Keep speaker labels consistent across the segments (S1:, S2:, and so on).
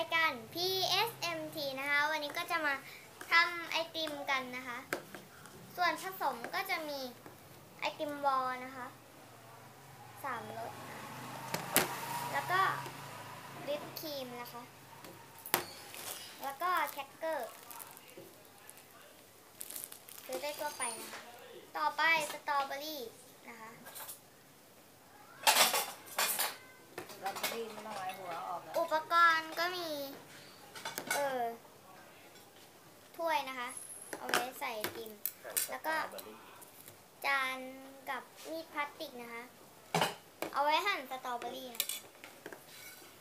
S1: ายการ PSMT นะคะ วันนี้ก็จะมาทำไอติมกันนะคะ ส่วนผสมก็จะมีไอติมวอลนะคะสามรสนะแล้วก็วิปครีมนะคะ แล้วก็แคคเกอร์ซื้อได้ทั่วไปนะคะ ต่อไปสตรอเบอรี่นะคะ
S2: เราไปรีดไม่ต้องไว้หัวออกอะ
S1: อุปกรณ์ก็มี เออ ถ้วยนะคะ เอาไว้ใส่ไอติม แล้วก็ จานกับมีดพลาสติกนะคะ เอาไว้หั่นสตรอเบอรี่นะ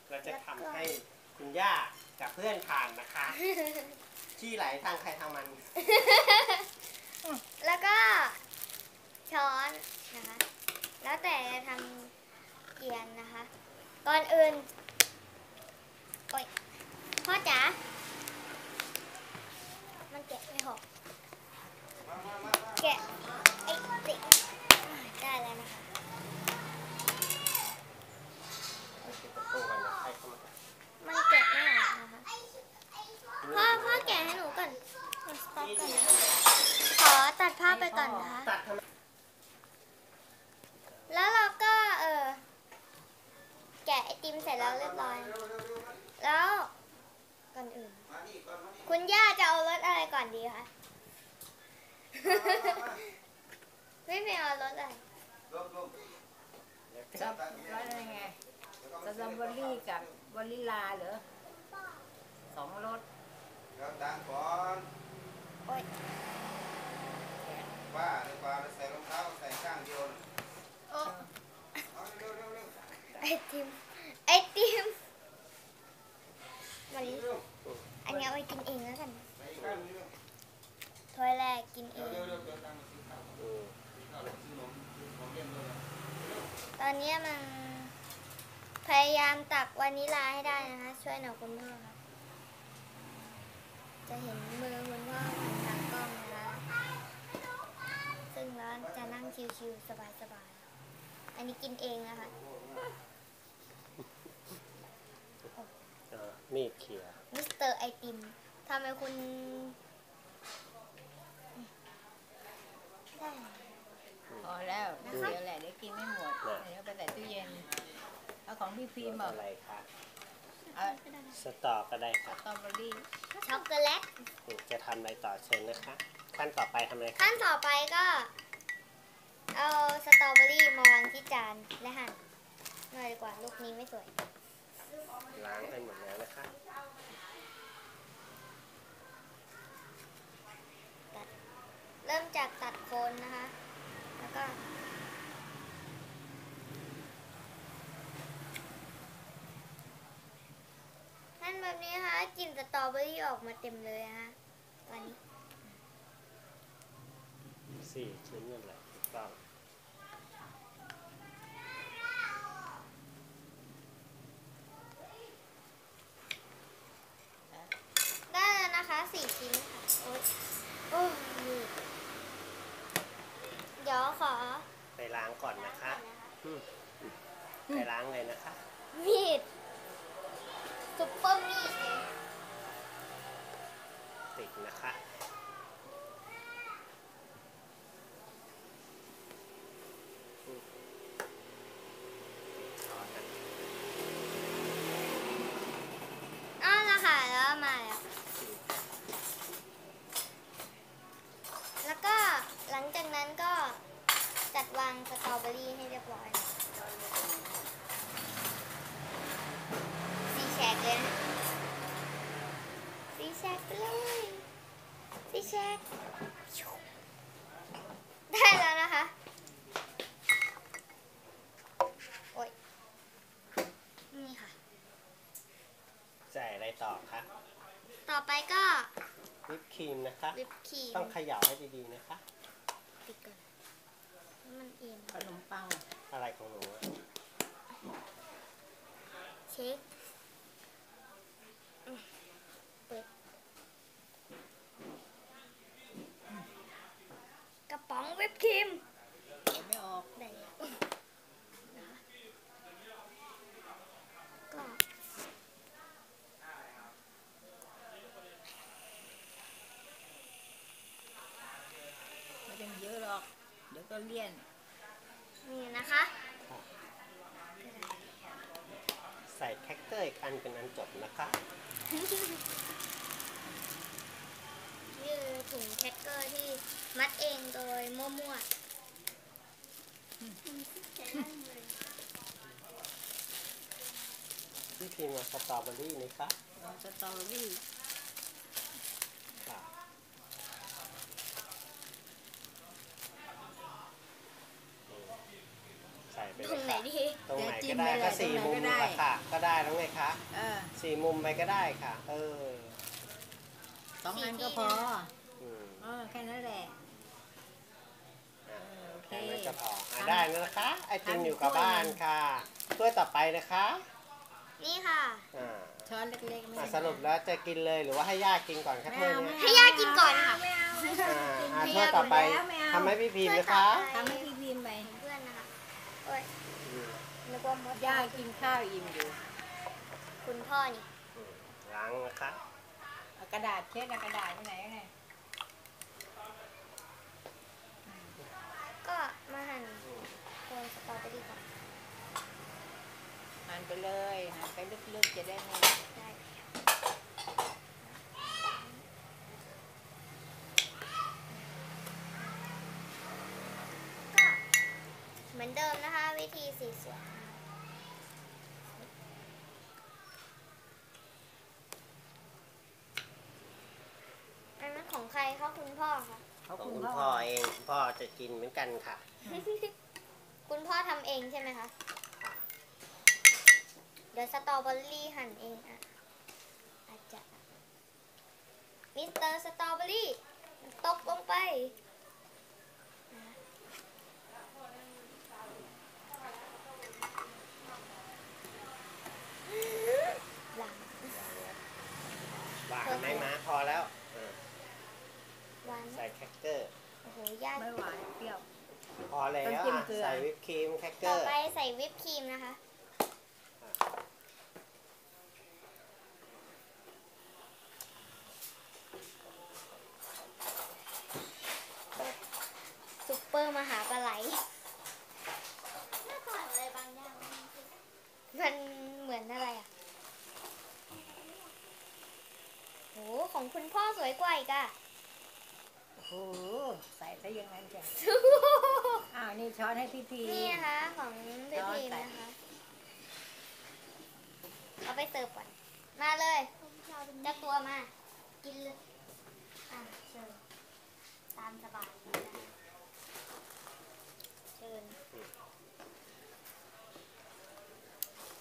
S3: เราจะทำให้คุณย่ากับเพื่อนทานนะคะ ที่ไหลทางใครทางมัน
S1: แล้วก็ช้อนนะคะ แล้วแต่จะทำเกียนนะคะ ก่อนอื่นโอ๊ยพ่อจ๋า มันแกะไม่หกแกะไอ้ติกได้แล้วนะคะ
S3: ปิดประตูกันนะใครเข้ามา
S1: มันแกะไม่ออกนะคะ พ่อพ่อแก่อนสต็อปก่อนนะคะขอตัดภาพไปก่อนนะคะ
S3: ตัดทำไม
S1: แล้วเราก็เออแกะไอติมเสร็จแล้วเรียบร้อย แล้วก่อนอื่น คุณย่าจะเอารสอะไรก่อนดีคะ ไม่เป็นเอารสอะไร
S2: ซับแล้วยังไงสตรอเบอรี่กับวานิลาเหรอสองรส
S4: รับดังก่อน
S1: โอ๊ย
S4: ป้าในป้าใส่รองเท้าใส่ข้างเดียวน่ะ
S1: โอ้
S4: เอาเร็วเร็วเร็ว
S1: ไอติมไอติมวันนี้
S4: เร็ว
S1: อันนี้เอาไปกินเองแล้วกัน
S4: ใส่ข้างนี้เร็ว
S1: ถ้วยแรกกินเอ
S4: เร็ว
S1: ง
S4: เร็วเร็วเร็วตังค์ซื้อข้าว
S3: อืม
S4: ซื้อข้าวซื้อขนมซื้อของเล่นด้วยนะ
S1: ตอนนี้มันพยายามตักวานิลาให้ได้นะคะ ช่วยหน่อยคุณพ่อครับ จะเห็นมือคุณพ่อผ่านทางกล้องนะคะซึ่งแล้วจะนั่งชิวๆสบายๆ อันนี้กินเองนะคะ
S3: เออมีดเขี่ย
S1: มิสเตอร์ไอติมทำไมคุณได้
S2: พอแล้วเดี๋ยวแหละเดี๋ยวกินไม่หมดเดี๋ยวไปใส่ตู้เย็นเอาของพี่ฟิล์มบอก
S3: อะไรคะ
S2: เอา
S3: สตอก็ได้
S2: ส
S3: ค่ะ
S2: ตรอเบอรี่
S1: ช็อกโกแลต
S3: จะทำอะไรต่อเชิญนะคะ ขั้นต่อไปทำอะไรคะ
S1: ขั้นต่อไปก็ เอาสตรอเบอรี่มาวางที่จานและหั่นหน่อยดีกว่าลูกนี้ไม่สวย
S3: ล้างไปหมดแล้วนะคะ
S1: เริ่มจากตัดโคนนะคะ แล้วก็ หั่น แบบนี้ฮะกลิ่นสตรอเบอรี่ออกมาเต็มเลยฮะคะตอนนี้
S3: สี่ชิ้นนั่นแหละถูกต้อง
S1: ได้แล้วนะคะสี่ชิ้นค่ะโอ๊ยโอ้ยเดี๋ยวขอ
S3: ไปล้างก่อนนะคะอืมไปล้างเลยนะคะ
S1: มีด ซุปเปอร์มีด
S3: ติดนะคะอืมต่อนะ
S1: อ้าวละค่ะแล้วมาแล้ว แล้วก็หลังจากนั้นก็จัดวางสตรอเบอรี่ให้เรียบร้อยสีแฉกเลยนะสี แฉกไปเลยสีแฉกได้แล้วนะคะโอ๊ยนี่ค่ะ
S3: ใส่อะไรต่อคะ
S1: ต่อไปก็
S3: วิปครีมนะคะ
S1: วิปครีม
S3: ต้องเขย่าให้ดีๆนะคะ
S1: ติดก่อนให้มันเอียง
S2: ขนมปัง
S3: อะไรของหนูอะ
S1: เช็ค คิมไม่ออกได้ก็ไม่ต้อง
S2: เยอะหรอก
S1: เดี๋ยวก็
S2: เลี่ยน
S1: นี่นะคะ
S3: ใส่แคคเตอร์อีกอันเป็นอันจบนะคะ
S1: ยือถุงแคคเกอร์ที่ มัดเองโดยมั่ว
S3: พี่พิมพ์เอาสตรอเบอรี่นี่คะ
S2: เอาสตรอเบอรี่
S3: ค่ะใส่ไป
S1: ๆ
S3: เล
S1: ถุง
S3: ย
S1: ไหน
S3: ค่ะ
S1: ดี
S3: ตรงไหนก็ได้ก็สี่มุมละค่ะ ก็ได้แล้วไงคะ
S2: เออ
S3: สี่มุมไปก็ได้ค่ะ เออ
S2: สองอันก็พอ
S3: อืม
S2: เออแค่นั้นแหละ
S3: อะ
S2: โอ เค
S3: แค่นั้นก็พออะ
S2: ทำ
S3: ได้แล้วนะคะ ไอติม
S2: ทำ
S3: อยู่กับ
S2: ถ้วย
S3: บ้าน
S2: หนึ่ง
S3: ค่ะถ้วยต่อไปนะคะ
S1: นี่ค่ะ
S3: อ่า
S2: ช้อนเล็กๆไม่
S3: อะ
S2: ได้
S3: สรุปแล้วจะกินเลยหรือว่าให้ย่ากินก่อนคะ
S2: ไม่
S3: ถ้วย
S2: เอา
S3: นี้
S2: ไม่เให้
S1: ย่ากินก่อนค่ะ
S2: ไม่เอาไม่
S3: อ่า
S2: เอากิน
S3: อ่า
S2: ให้
S3: ถ้วย
S2: ย่า
S3: ต่อไป
S2: หมดแล้วไม่เอา
S3: ทำให้พี่พิมพ์นะคะ
S2: ทำให้พี่พิมพ์ไป
S1: เพื่อนนะคะโอ้ย
S3: อืม
S1: นึกว่ามด
S2: ย่ากินข้าวอิ่มอยู่
S1: คุณพ่อนี่
S3: อืมล้างนะคะ
S2: เอากระดาษเช็ดเอากระดาษไปไหนไง
S1: ก็มาหั่นโคนสตรอเบอรี่ก่อน
S2: หั่นไปเลยหั่นไปลึกๆจะได้ไม่
S1: ได้เหมือนเดิมนะคะ วิธีสีสวยอันนั้นของใครคะคุณพ่อคะ
S2: ขา
S3: ของ
S2: คุ
S3: คุณณ
S2: พ่
S3: พ่
S2: อ
S3: อเองคุณพ่อจะกินเหมือนกันค่ะ
S1: คุณพ่อทำเองใช่ไหมคะ เดี๋ยวสตรอเบอรี่หั่นเองอะอาจจะมิสเตอร์สตรอเบอรี่ตกลงไปหลัง
S3: หวานไหมม้าพอแล้วอ่า
S1: หวาน
S3: ใส่แคคเกอร์
S1: โอ้โหยาก
S2: ไม่หวานเปรี้ยว
S3: พอแล้ว
S2: ต้องจิ้ม
S3: อะ
S2: เกลือ
S3: ใส่วิปครีมแคคเก
S1: ต่
S3: อ
S1: อ
S3: ร์
S1: ไปใส่วิปครีมนะคะ ซุปเปอร์มหาปลาไหลอะไรบางอย่างมันเหมือนอะไรอะโหของคุณพ่อสวยกว่าอีกอะ
S2: โอ้โหใส่ซะอย่างนั้นจ้ะอ้าวนี่ช้อนให้พี่พี
S1: นี่นะคะของพี่
S2: ช้อน
S1: พิม
S2: ใส่
S1: นะคะเอาไปเสิร์ฟก่อน มาเลยเจ้าตัวมา กินเลยอะเชิญตามสบายเลยนะเชิญ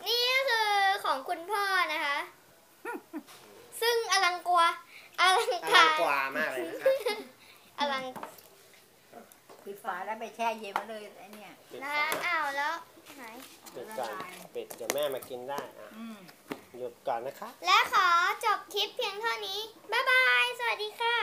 S1: นี่ก็คือของคุณพ่อนะคะ ซึ่งอลังกัวอลัง
S3: อลั
S1: กางร
S3: กว่ามากเลยนะคะ
S1: อลัง
S2: ปิดฝาแล้วไปแช่เย็นมาเลยไอ้เนี่ย
S3: ปิด
S1: นะ
S3: ฝา
S1: คะอ้าวแล้วไหน
S3: ปิดก่อนปิดเดี๋ยวแม่มากินได้อะ
S2: อืม
S3: หยุดก่อนนะคะ
S1: และขอจบคลิปเพียงเท่านี้ บ๊ายบาย สวัสดีค่ะ